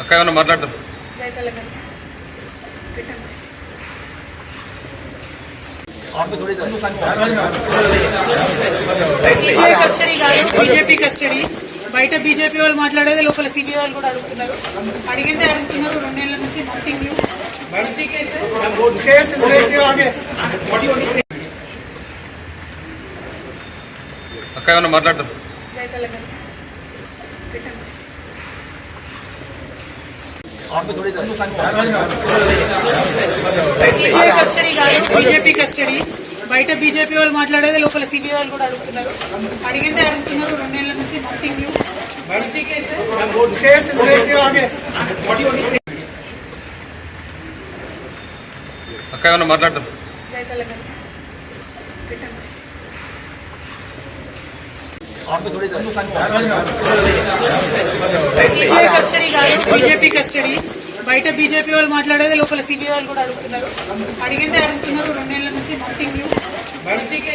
అక్క ఏమన్నా మాట్లాడతాం బీజేపీ కస్టడీ బయట బీజేపీ వాళ్ళు మాట్లాడేది లోపల సిబిఐ వాళ్ళు కూడా అడుగుతున్నారు. అడిగిందే అడుగుతున్నారు రెండేళ్ళ నుంచి నథింగ్ అక్క ఏమన్నా మాట్లాడతాం కస్టడీ కాదు. BJP custody. బయట బీజేపీ వాళ్ళు మాట్లాడేది లోపల సిబిఐ వాళ్ళు కూడా అడుగుతున్నారు. అడిగిందే అడుగుతున్నారు రెండేళ్ళ నుంచి నథింగ్ అక్క కస్టడీ కాదు. BJP custody. బయట బీజేపీ వాళ్ళు మాట్లాడేది లోపల సిబిఐ వాళ్ళు కూడా అడుగుతున్నారు. అడిగిందే అడుగుతున్నారు. రెండేళ్ళ నుంచి నథింగ్ నథింగ్